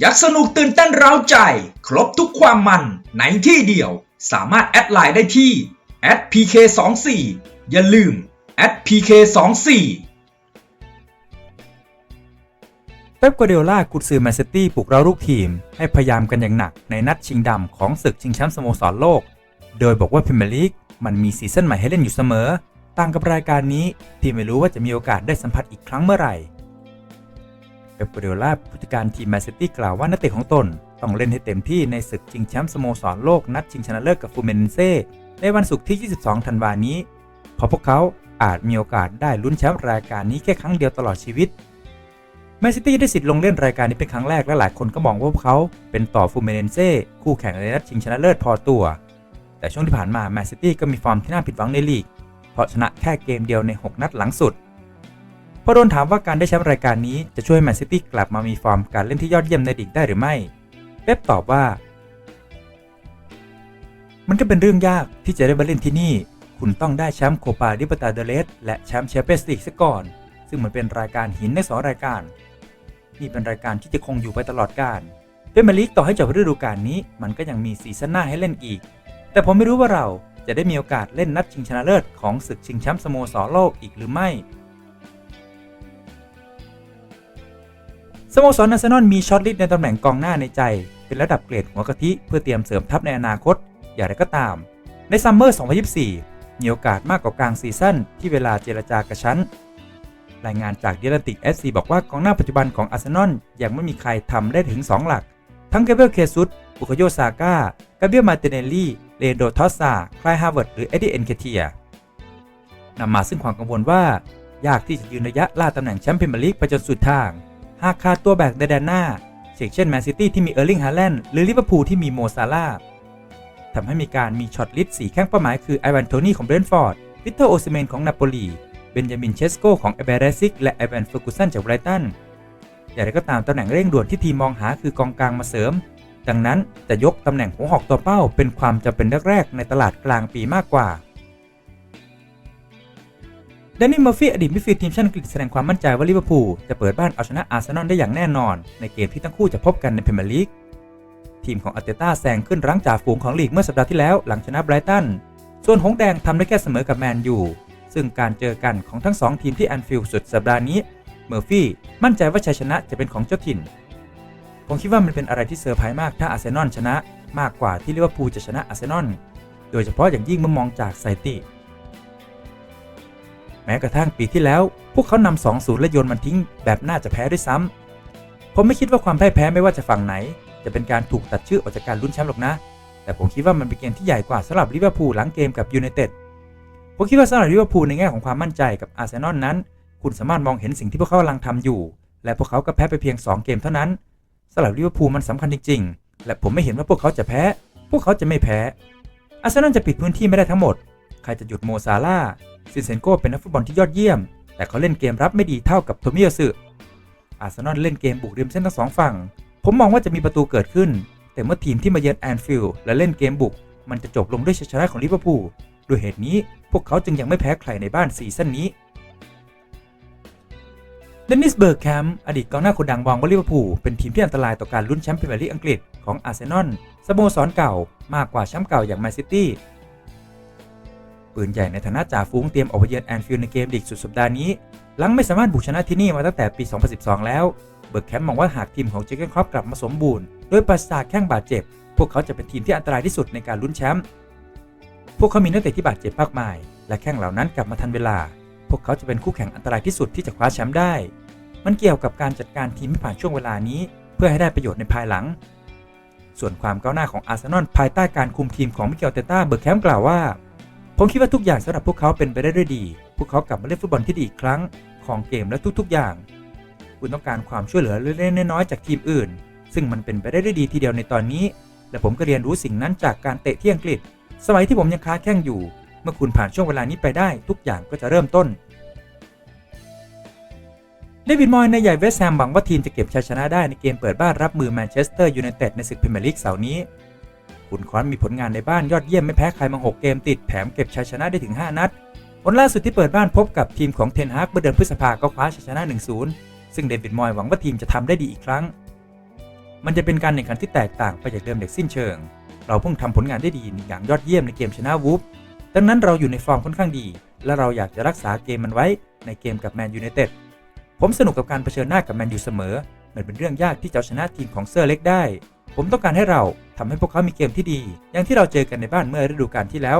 อยากสนุกตื่นเต้นเร้าใจ ครบทุกความมันในที่เดียว สามารถแอดไลน์ได้ที่ @pk24 อย่าลืม @pk24 เป๊ปกัวเดล่ากุนซือแมนซิตี้ปลุกเราลูกทีม ให้พยายามกันอย่างหนักในนัดชิงดำของศึกชิงแชมป์สโมสรโลก โดยบอกว่าพรีเมียร์ลีกมันมีซีซั่นใหม่ให้เล่นอยู่เสมอ ต่างกับรายการนี้ที่ไม่รู้ว่าจะมีโอกาสได้สัมผัสอีกครั้งเมื่อไหร่ เป๊ปกัวเดโอล่าผู้จัดการทีมแมนซิตี้กล่าวว่านักเตะของตน ต้องเล่นให้เต็มที่ในศึกชิงแชมป์สโมสรโลกนัดชิงชนะเลิศกับฟูเมนเซ่ในวันศุกร์ที่ 22 ธันวานี้เพราะพวกเขาอาจมีโอกาสได้ลุ้นแชมป์รายการนี้แค่ครั้งเดียวตลอดชีวิตแมนซิตี้ได้สิทธิ์ลงเล่นรายการนี้เป็นครั้งแรกและหลายคนก็มองว่าพวกเขาเป็นต่อฟูเมเนเซ่คู่แข่งในนัดชิงชนะเลิศพอตัว แต่ช่วงที่ผ่านมาแมนซิตี้ก็มีฟอร์มที่น่าผิดหวังในลีก เพราะชนะแค่เกมเดียวใน 6 นัดหลังสุด พอโดนถามว่าการได้แชมป์รายการนี้จะช่วยแมนซิตี้กลับมามีฟอร์มการเล่นที่ยอดเยี่ยมในลีกได้หรือไม่ เป๊ปตอบว่า มันก็เป็นเรื่องยากที่จะได้มาเล่นที่นี่ คุณต้องได้แชมป์โคปาลิเบตาเดเลสและแชมป์แชมเปี้ยนส์ลีกซะก่อน ซึ่งมันเป็นรายการหินในสองรายการ นี่เป็นรายการที่จะคงอยู่ไปตลอดกาลเปนมาลีกต่อให้จบฤดูกาลนี้ มันก็ยังมีซีซั่นหน้าให้เล่นอีก แต่ผมไม่รู้ว่าเราจะได้มีโอกาสเล่นนัดชิงชนะเลิศของศึกชิงแชมป์สโมสรโลกอีกหรือไม่ สโมสรอาร์เซนอลมีช็อตลิสในตำแหน่งกองหน้าในใจ เป็นระดับเกรดหัวกะทิเพื่อเตรียมเสริมทัพในอนาคต อย่างไรก็ตาม ในซัมเมอร์ 2024 มีโอกาสมากกว่ากลางซีซั่นที่เวลาเจรจากระชั้น รายงานจากเดลติก FC บอกว่ากองหน้าปัจจุบันของอาร์เซนอลยังไม่มีใครทำได้ถึง 2 หลัก ทั้งเกเบรียลเคซุสบุคโยซาก้ากาเบียลมาเตเนลลี่เลโดทอสซาคลายฮาร์เวิร์ดหรือเอ็ดดี้เอ็นเคเทียนำมาซึ่งความกังวลว่า ยากที่จะยืนระยะล่าตำแหน่งแชมป์พรีเมียร์ลีกไปจนสุดทาง หากขาดตัวแบกแดนหน้าเช่นแมนซิตี้ที่มีเออร์ลิงฮาแลนด์หรือลิเวอร์พูลที่มีโมซาลาทำให้มีการมีช็อตลิสต์สี่แข้งเป้าหมายคือไอวันโทนี่ของเบรนฟอร์ดวิตเตอร์โอซิเมนของนาโปลี เบนจามินเชสโกของเอเบเรซิกและเอเวนเฟอร์กูสันจากไบรตัน อย่างไรก็ตามตำแหน่งเร่งด่วนที่ทีมมองหาคือกองกลางมาเสริม ดังนั้นจะยกตำแหน่งหัวหอกตัวเป้าเป็นความจำเป็นแรกๆในตลาดกลางปีมากกว่า ดนนี่เมอร์ฟี่อดีตมิดฟิลด์ทีมชาติอังกฤษแสดงความมั่นใจว่าลิเวอร์พูลจะเปิดบ้านเอาชนะอาร์เซนอลได้อย่างแน่นอน ในเกมที่ทั้งคู่จะพบกันในพรีเมียร์ลีกทีมของอาร์เตต้าแซงขึ้นรั้งจ่าฝูงของลีกเมื่อสัปดาห์ที่แล้วหลังชนะไบรตันส่วนหงส์แดงทำได้แค่เสมอกับแมนยูซึ่งการเจอกันของทั้งสองทีมที่แอนฟิลด์สุดสัปดาห์นี้เมอร์ฟี่มั่นใจว่าชัยชนะจะเป็นของเจ้าถิ่น ผมคิดว่ามันเป็นอะไรที่เซอร์ไพรส์มากถ้าอาร์เซนอลชนะ มากกว่าที่ลิเวอร์พูลจะชนะอาร์เซนอลโดยเฉพาะอย่างยิ่งเมื่อมองจากสถิติ แม้กระทั่งปีที่แล้ว พวกเขานำ2-0และโยนมันทิ้ง แบบน่าจะแพ้ด้วยซ้ำผมไม่คิดว่าความพ่ายแพ้ไม่ว่าจะฝั่งไหน จะเป็นการถูกตัดชื่อออกจากการลุ้นแชมป์หรอกนะ แต่ผมคิดว่ามันเป็นเกมที่ใหญ่กว่าสำหรับลิเวอร์พูลหลังเกมกับยูไนเต็ดผมคิดว่าสำหรับลิเวอร์พูลในแง่ของความมั่นใจกับอาร์เซนอลนั้น คุณสามารถมองเห็นสิ่งที่พวกเขากำลังทำอยู่ และพวกเขาก็แพ้ไปเพียง 2 เกมเท่านั้นสำหรับลิเวอร์พูลมันสำคัญจริงๆ และผมไม่เห็นว่าพวกเขาจะแพ้ พวกเขาจะไม่แพ้อาร์เซนอลจะปิดพื้นที่ไม่ได้ทั้งหมด ใครจะหยุดโมซาร่าซินเซนโกเป็นนักฟุตบอลที่ยอดเยี่ยม แต่เขาเล่นเกมรับไม่ดีเท่ากับโทมิยาสึอาร์เซนอลเล่นเกมบุกริมเส้นทั้งสองฝั่ง ผมมองว่าจะมีประตูเกิดขึ้น แต่เมื่อทีมที่มาเยือนแอนฟิลด์และเล่นเกมบุก มันจะจบลงด้วยชัยชนะของลิเวอร์พูลด้วยเหตุนี้พวกเขาจึงยังไม่แพ้ใครในบ้านซีซั่นนี้เดนนิสเบิร์กแคมป์อดีตกองหน้าคนดังมองว่าลิเวอร์พูลเป็นทีมที่อันตรายต่อการลุ้นแชมป์พรีเมียร์ลีกอังกฤษของอาร์เซนอลสโมสรเก่ามากกว่าแชมป์เก่าอย่างแมนซิตี้ ปืนใหญ่ในฐานะจ่าฝูงเตรียมออกไปเยือนแอนฟิลด์ในเกมลีกสุดสัปดาห์นี้ หลังไม่สามารถบุกชนะที่นี่มาตั้งแต่ปี 2012 แล้ว เบิร์กแคมป์มองว่าหากทีมของเจคเกนครอปกลับมาสมบูรณ์ โดยปราศจากแข้งบาดเจ็บ พวกเขาจะเป็นทีมที่อันตรายที่สุดในการลุ้นแชมป์พวกเขามีนักเตะที่บาดเจ็บมากมาย และแข้งเหล่านั้นกลับมาทันเวลา พวกเขาจะเป็นคู่แข่งอันตรายที่สุดที่จะคว้าแชมป์ได้ มันเกี่ยวกับการจัดการทีมให้ผ่านช่วงเวลานี้ เพื่อให้ได้ประโยชน์ในภายหลัง ส่วนความก้าวหน้าของอาร์เซนอลภายใต้การคุมทีมของมิเกลเตต้าเบิร์กแคมป์กล่าวว่า ผมคิดว่าทุกอย่างสำหรับพวกเขาเป็นไปได้ด้วยดี พวกเขากลับมาเล่นฟุตบอลที่ดีอีกครั้ง ของเกมและทุกๆอย่าง คุณต้องการความช่วยเหลือเล็กๆน้อยๆจากทีมอื่น ซึ่งมันเป็นไปได้ด้วยดีทีเดียวในตอนนี้ และผมก็เรียนรู้สิ่งนั้นจากการเตะที่อังกฤษ สมัยที่ผมยังค้าแข้งอยู่ เมื่อคุณผ่านช่วงเวลานี้ไปได้ ทุกอย่างก็จะเริ่มต้นเดวิดมอยในใหญ่เวสต์แฮมหวังว่าทีมจะเก็บชัยชนะได้ในเกมเปิดบ้านรับมือแมนเชสเตอร์ยูไนเต็ดในศึกพรีเมียร์ลีกเสาร์นี้ ขุนค้อนมีผลงานในบ้านยอดเยี่ยมไม่แพ้ใครมา 6 เกมติดแถมเก็บชัยชนะได้ถึง 5 นัดผลล่าสุดที่เปิดบ้านพบกับทีมของเทนฮากเมื่อเดือนพฤษภาก็คว้าชัยชนะ 1-0 ซึ่งเดวิดมอยหวังว่าทีมจะทำได้ดีอีกครั้ง มันจะเป็นการแข่งขันที่แตกต่างไปจากเดิมเด็กสิ้นเชิง เราเพิ่งทำผลงานได้ดีอย่างยอดเยี่ยมในเกมชนะวูฟดังนั้นเราอยู่ในฟอร์มค่อนข้างดี และเราอยากจะรักษาเกมมันไว้ในเกมกับแมนยูไนเต็ดผมสนุกกับการเผชิญหน้ากับแมนยูเสมอ มันเป็นเรื่องยากที่จะชนะทีมของเซอร์เล็กได้ ผมต้องการให้เรา ทำให้พวกเขามีเกมที่ดี อย่างที่เราเจอกันในบ้านเมื่อฤดูกาลที่แล้ว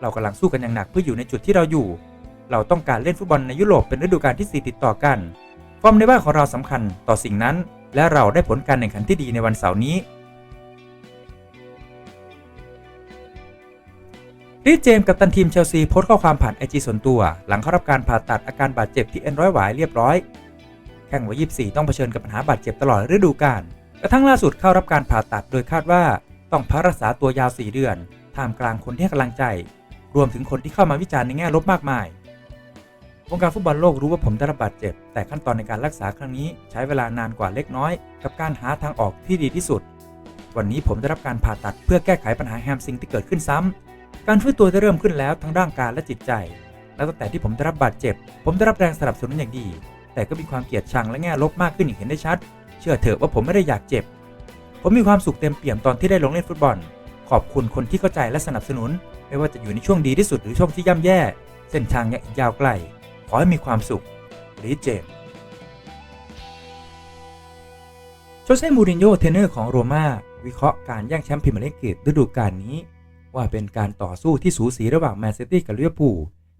เรากำลังสู้กันอย่างหนักเพื่ออยู่ในจุดที่เราอยู่ เราต้องการเล่นฟุตบอลในยุโรปเป็นฤดูกาลที่ 4 ติดต่อกันฟอร์มในบ้านของเราสำคัญต่อสิ่งนั้น และเราได้ผลการแข่งขันที่ดีในวันเสาร์นี้รีเจมกับตันทีมเชลซีโพสต์ข้อความผ่านไอจีส่วนตัว หลังเข้ารับการผ่าตัดอาการบาดเจ็บที่เอ็นร้อยหวายเรียบร้อย แข้งวัย24 ต้องเผชิญกับปัญหาบาดเจ็บตลอดฤดูกาล กระทั่งล่าสุดเข้ารับการผ่าตัดโดยคาดว่าต้องพักรักษาตัวยาว 4 เดือน ท่ามกลางคนที่ให้กำลังใจ รวมถึงคนที่เข้ามาวิจารณ์ในแง่ลบมากมายวงการฟุตบอลโลกรู้ว่าผมได้รับบาดเจ็บ แต่ขั้นตอนในการรักษาครั้งนี้ ใช้เวลานานกว่าเล็กน้อย กับการหาทางออกที่ดีที่สุด วันนี้ผมได้รับการผ่าตัดเพื่อแก้ไขปัญหาแฮมซิงที่เกิดขึ้นซ้ำการฟื้นตัวได้เริ่มขึ้นแล้วทั้งร่างกายและจิตใจ และตั้งแต่ที่ผมได้รับบาดเจ็บ ผมได้รับแรงสนับสนุนอย่างดี แต่ก็มีความเกลียดชังและแง่ลบมากขึ้นอย่างเห็นได้ชัด เชื่อเถอะว่าผมไม่ได้อยากเจ็บ ผมมีความสุขเต็มเปี่ยมตอนที่ได้ลงเล่นฟุตบอล ขอบคุณคนที่เข้าใจและสนับสนุน ไม่ว่าจะอยู่ในช่วงดีที่สุดหรือช่วงที่ย่ำแย่ เส้นทางยังอีกยาวไกล ขอให้มีความสุขลีเจมโจเซ่มูรินโญ่เทรนเนอร์ของโรม่าวิเคราะห์การแย่งแชมป์พรีเมียร์ลีกฤดูกาลนี้ ว่าเป็นการต่อสู้ที่สูสีระหว่างแมนซิตี้กับลิเวอร์พูล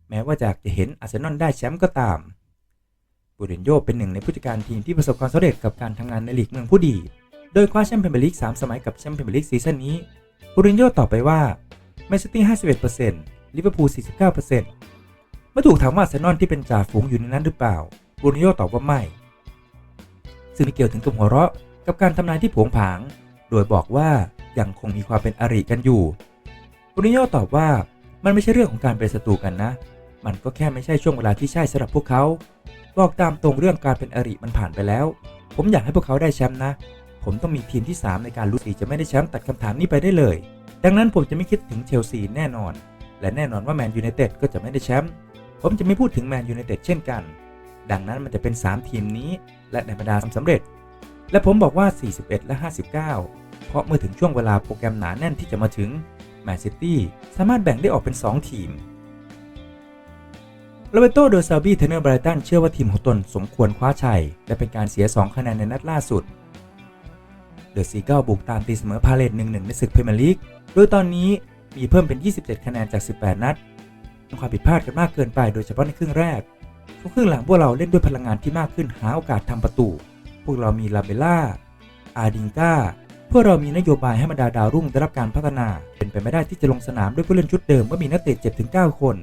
แม้ว่าจะจะเห็นอาร์เซนอลได้แชมป์ก็ตาม มูรินโญ่เป็นหนึ่งในผู้จัดการทีมที่ประสบความสำเร็จกับการทำงานในลีกเมืองผู้ดี โดยคว้าแชมป์พรีเมียร์ลีก 3 สมัยกับแชมป์พรีเมียร์ลีกซีซั่นนี้มูรินโญ่ตอบไปว่าแมนซิตี้ 51%ลิเวอร์พูล 49%เมื่อถูกถามว่าเซนนอลที่เป็นจ่าฝูงอยู่ในนั้นหรือเปล่ามูรินโญ่ตอบว่าไม่ ซึ่งม่เกี่ยวถึงกับหัวเราะกับการทำนายที่ผงผาง โดยบอกว่ายังคงมีความเป็นอริกันอยู่มูรินโญ่ตอบว่ามันไม่ใช่เรื่องของการเป็นศัตรูกันนะ มันก็แค่ไม่ใช่ช่วงเวลาที่ใช่สำหรับพวกเขา บอกตามตรงเรื่องการเป็นอริมันผ่านไปแล้ว ผมอยากให้พวกเขาได้แชมป์นะ ผมต้องมีทีมที่ 3 ในการลุ้นสีจะไม่ได้แชมป์ตัดคำถามนี้ไปได้เลย ดังนั้นผมจะไม่คิดถึงเชลซีแน่นอน และแน่นอนว่าแมนยูไนเต็ดก็จะไม่ได้แชมป์ ผมจะไม่พูดถึงแมนยูไนเต็ดเช่นกัน ดังนั้นมันจะเป็น 3 ทีมนี้ และในบรรดาความสำเร็จ และผมบอกว่า 41 และ 59 เพราะเมื่อถึงช่วงเวลาโปรแกรมหนาแน่นที่จะมาถึงแมนซิตี้สามารถแบ่งได้ออกเป็น 2 ทีม โรเบโตโดซาบีเทนเนอร์ไบรตันเชื่อว่าทีมของตนสมควรคว้าชัย และเป็นการเสีย 2 คะแนนในนัดล่าสุด เดอะซีเกิลบุกตามตีเสมอพาเลต1-1 ในศึกพรีเมียร์ลีก โดยตอนนี้มีเพิ่มเป็น 27 คะแนนจาก 18 นัดมีความผิดพลาดกันมากเกินไปโดยเฉพาะในครึ่งแรกช่วงครึ่งหลังพวกเราเล่นด้วยพลังงานที่มากขึ้นหาโอกาสทำประตู พวกเรามีลาเบล่า อาดิงกาพวกเรามีนโยบายให้บรรดาดาวรุ่งได้รับการพัฒนา เป็นไปไม่ได้ที่จะลงสนามด้วยผู้เล่นชุดเดิมเมื่อมีนักเตะ7-9คน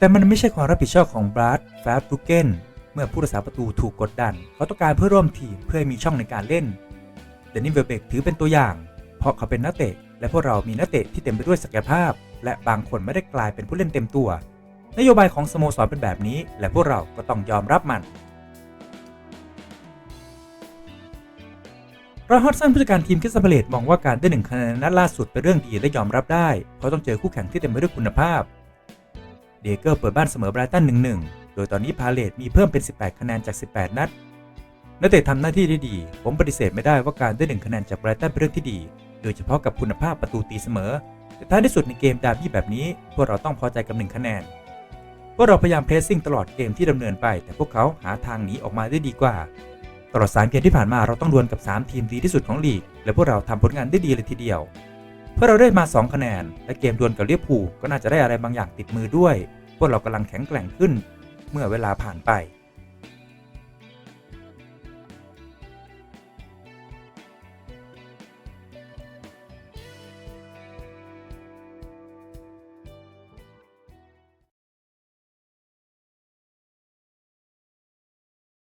แต่มันไม่ใช่ความรับผิดชอบของบรัดแฟบรูเกนเมื่อผู้รักษาประตูถูกกดดันเขาต้องการเพื่อร่วมทีมเพื่อมีช่องในการเล่นเดนิเวลเบกถือเป็นตัวอย่าง เพราะเขาเป็นนักเตะ และพวกเรามีนักเตะที่เต็มไปด้วยศักยภาพ และบางคนไม่ได้กลายเป็นผู้เล่นเต็มตัว นโยบายของสโมสรเป็นแบบนี้ และพวกเราก็ต้องยอมรับมันรอยฮอตสันผู้จัดการทีมคิสตัลพาเลตมองว่าการได้หนึ่งคะแนนนัดล่าสุดเป็นเรื่องดีและยอมรับได้ เพราะต้องเจอคู่แข่งที่เต็มไปด้วยคุณภาพ เดเกอร์เปิดบ้านเสมอไบรตัน1-1 โดยตอนนี้พาเลตมีเพิ่มเป็น 18 คะแนนจาก 18 นัด นักเตะทำหน้าที่ได้ดี ผมปฏิเสธไม่ได้ว่าการได้หนึ่งคะแนนจากไบรตันเป็นเรื่องที่ดี โดยเฉพาะกับคุณภาพประตูตีเสมอ แต่ท้ายที่สุดในเกมดาร์บี้แบบนี้ พวกเราต้องพอใจกับหนึ่งคะแนน พวกเราพยายามเพรสซิ่งตลอดเกมที่ดำเนินไป แต่พวกเขาหาทางหนีออกมาได้ดีกว่า ตลอด3เกมที่ผ่านมาเราต้องดวลกับ 3 ทีมดีที่สุดของลีก และพวกเราทำผลงานได้ดีเลยทีเดียว พื่อเราได้มา 2 คะแนน และเกมดวลกับเลียบผูก็น่าจะได้อะไรบางอย่างติดมือด้วย พวกเรากำลังแข็งแกร่งขึ้น เมื่อเวลาผ่านไป